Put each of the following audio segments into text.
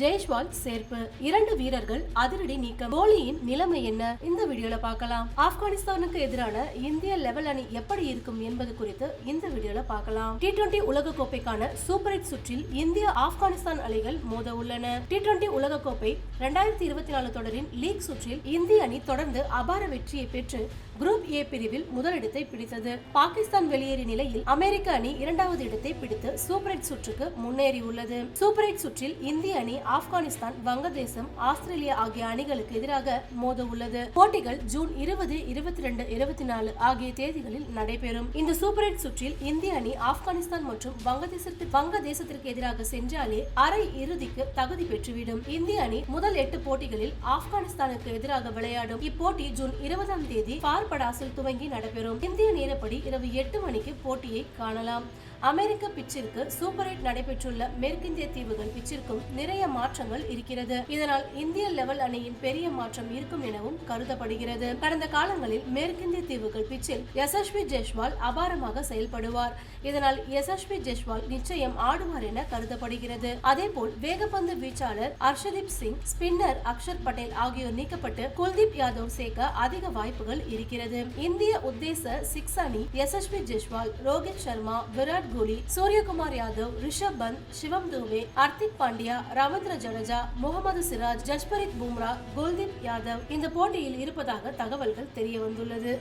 ஜெய்ஷ்வால் சேர்ப்பு. இரண்டு வீரர்கள் அதிரடி நீக்கம். கோலியின் நிலைமை என்ன? இந்த வீடியோல பார்க்கலாம். ஆப்கானிஸ்தானுக்கு எதிரான இந்திய லெவல் அணி எப்படி இருக்கும் என்பது குறித்து இந்த வீடியோல பார்க்கலாம். டி டுவெண்டி உலக கோப்பைக்கான சூப்பர் எயிட் சுற்றில் இந்திய ஆப்கானிஸ்தான் அணிகள் மோத உள்ளன. டி டுவெண்டி உலக கோப்பை இரண்டாயிரத்தி இருபத்தி நாலு தொடரின் லீக் சுற்றில் இந்திய அணி தொடர்ந்து அபார வெற்றியை பெற்று குரூப் ஏ பிரிவில் முதலிடத்தை பிடித்தது. பாகிஸ்தான் வெளியேறிய நிலையில் அமெரிக்க அணி இரண்டாவது இடத்தை பிடித்து சூப்பர் எயிட் சுற்றுக்கு முன்னேறியுள்ளது. சூப்பர் எயிட் சுற்றில் இந்திய அணி ஆப்கானிஸ்தான் வங்கதேசம் ஆஸ்திரேலியா ஆகிய அணிகளுக்கு எதிராக மோத உள்ளது போட்டிகள் ஜூன் இருபது இருபத்தி ரெண்டு இருபத்தி நாலு ஆகிய தேதிகளில் நடைபெறும். இந்த சூப்பர் எயிட் சுற்றில் இந்திய அணி ஆப்கானிஸ்தான் மற்றும் வங்கதேசத்திற்கு வங்கதேசத்திற்கு எதிராக சென்றாலே அரை இறுதிக்கு தகுதி பெற்றுவிடும். இந்திய அணி முதல் எட்டு போட்டிகளில் ஆப்கானிஸ்தானுக்கு எதிராக விளையாடும். இப்போட்டி ஜூன் இருபதாம் தேதி பார்படாஸில் துவங்கி நடைபெறும். இந்திய நேரப்படி இரவு எட்டு மணிக்கு போட்டியை காணலாம். அமெரிக்க பிச்சிற்கு சூப்பர் எயிட் நடைபெற்றுள்ள மேற்கிந்திய தீவுகள் பிச்சிற்கும் நிறைய மாற்றங்கள் இருக்கிறது. இதனால் இந்திய லெவல் அணியின் பெரிய மாற்றம் இருக்கும் எனவும் கருதப்படுகிறது. கடந்த காலங்களில் மேற்கிந்திய தீவுகள் பிச்சில் யசஸ்வி ஜெய்ஷ்வால் அபாரமாக செயல்படுவார். இதனால் யசஸ்வி ஜெய்ஷ்வால் நிச்சயம் ஆடுவார் என கருதப்படுகிறது. அதேபோல் வேகப்பந்து வீச்சாளர் அர்ஷதீப் சிங் ஸ்பின்னர் அக்ஷர் பட்டேல் ஆகியோர் நீக்கப்பட்டு குல்தீப் யாதவ் சேர்க்க அதிக வாய்ப்புகள் இருக்கிறது. இந்திய உத்தேச சிக்ஸ் அணி யசஸ்வி ஜெஷ்வால் ரோஹித் சர்மா விராட் கோலி சூரியகுமார் யாதவ் ரிஷப் பந்த் சிவம் தூபே ஹர்திக் பாண்டியா ரவீந்திர ஜடேஜா முகமது சிராஜ் ஜஸ்பரித் பும்ரா குல்தீப் யாதவ் இந்த போட்டியில் இருப்பதாக தகவல்கள் தெரிய வந்துள்ளது.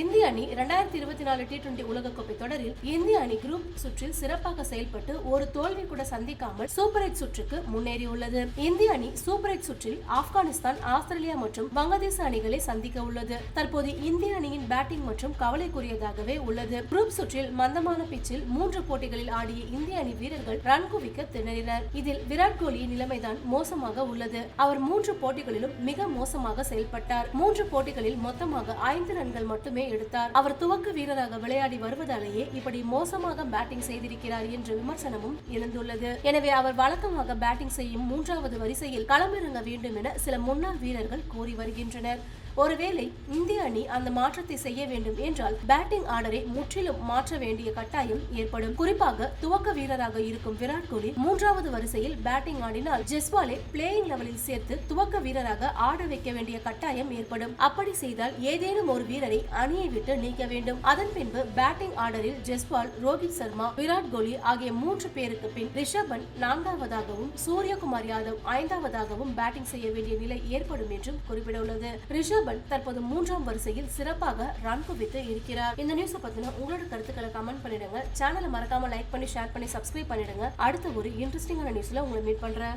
இந்திய அணி இரண்டாயிரத்தி இருபத்தி நாலு டி டுவெண்டி உலகக்கோப்பை தொடரில் இந்திய அணி குரூப் சுற்றில் சிறப்பாக செயல்பட்டு ஒரு தோல்வி கூட சந்திக்காமல் சூப்பர் எயிட் சுற்றுக்கு முன்னேறியுள்ளது. இந்திய அணி சூப்பர் எயிட் சுற்றில் ஆப்கானிஸ்தான் ஆஸ்திரேலியா மற்றும் வங்கதேச அணிகளை சந்திக்க உள்ளது. தற்போது இந்திய அணியின் பேட்டிங் மற்றும் கவலைக்குரியதாகவே உள்ளது. குரூப் சுற்றில் மந்தமான பிச்சில் மூன்று போட்டிகளில் ஆடிய இந்திய அணி வீரர்கள் ரன் குவிக்க திணறினர். இதில் விராட் கோலியின் நிலைமைதான் மோசமாக உள்ளது. அவர் மூன்று போட்டிகளிலும் மிக மோசமாக செயல்பட்டார். மூன்று போட்டிகளில் மொத்தமாக ஐந்து ரன்கள் மட்டுமே எடுத்தார். அவர் துவக்க வீரராக விளையாடி வருவதாலேயே இப்படி மோசமாக பேட்டிங் செய்திருக்கிறார் என்ற விமர்சனமும் எழுந்துள்ளது. எனவே அவர் வழக்கமாக பேட்டிங் செய்யும் மூன்றாவது வரிசையில் களமிறங்க வேண்டும் என சில முன்னாள் வீரர்கள் கூறி வருகின்றனர். ஒருவேளை இந்திய அணி அந்த மாற்றத்தை செய்ய வேண்டும் என்றால் பேட்டிங் ஆர்டரை முற்றிலும் மாற்ற வேண்டிய கட்டாயம் ஏற்படும். குறிப்பாக துவக்க வீரராக இருக்கும் விராட் கோலி மூன்றாவது வரிசையில் பேட்டிங் ஆடினால் ஜெஸ்வாலை பிளேயிங் லெவலில் சேர்த்து துவக்க வீரராக ஆட வைக்க வேண்டிய கட்டாயம் ஏற்படும். அப்படி செய்தால் ஏதேனும் ஒரு வீரரை அணியை விட்டு நீக்க வேண்டும். அதன் பின்பு பேட்டிங் ஆர்டரில் ஜெஸ்வால் ரோஹித் சர்மா விராட் கோலி ஆகிய மூன்று பேருக்கு பின் ரிஷபன் நான்காவதாகவும் சூரியகுமார் யாதவ் ஐந்தாவதாகவும் பேட்டிங் செய்ய வேண்டிய நிலை ஏற்படும் என்றும் குறிப்பிட உள்ளது ரிஷப் ரிஷபன் தற்போது மூன்றாம் வரிசையில் சிறப்பாக ரன் குவித்து இருக்கிறார். இந்த நியூஸ் பத்தின உங்களோட கருத்துக்களை கமெண்ட் பண்ணிடுங்க. சேனலை மறக்காம லைக் பண்ணி ஷேர் பண்ணி சப்ஸ்கிரைப் பண்ணிடுங்க. அடுத்த ஒரு இன்ட்ரெஸ்டிங்கான நியூஸ்ல உங்களை மீட் பண்றேன்.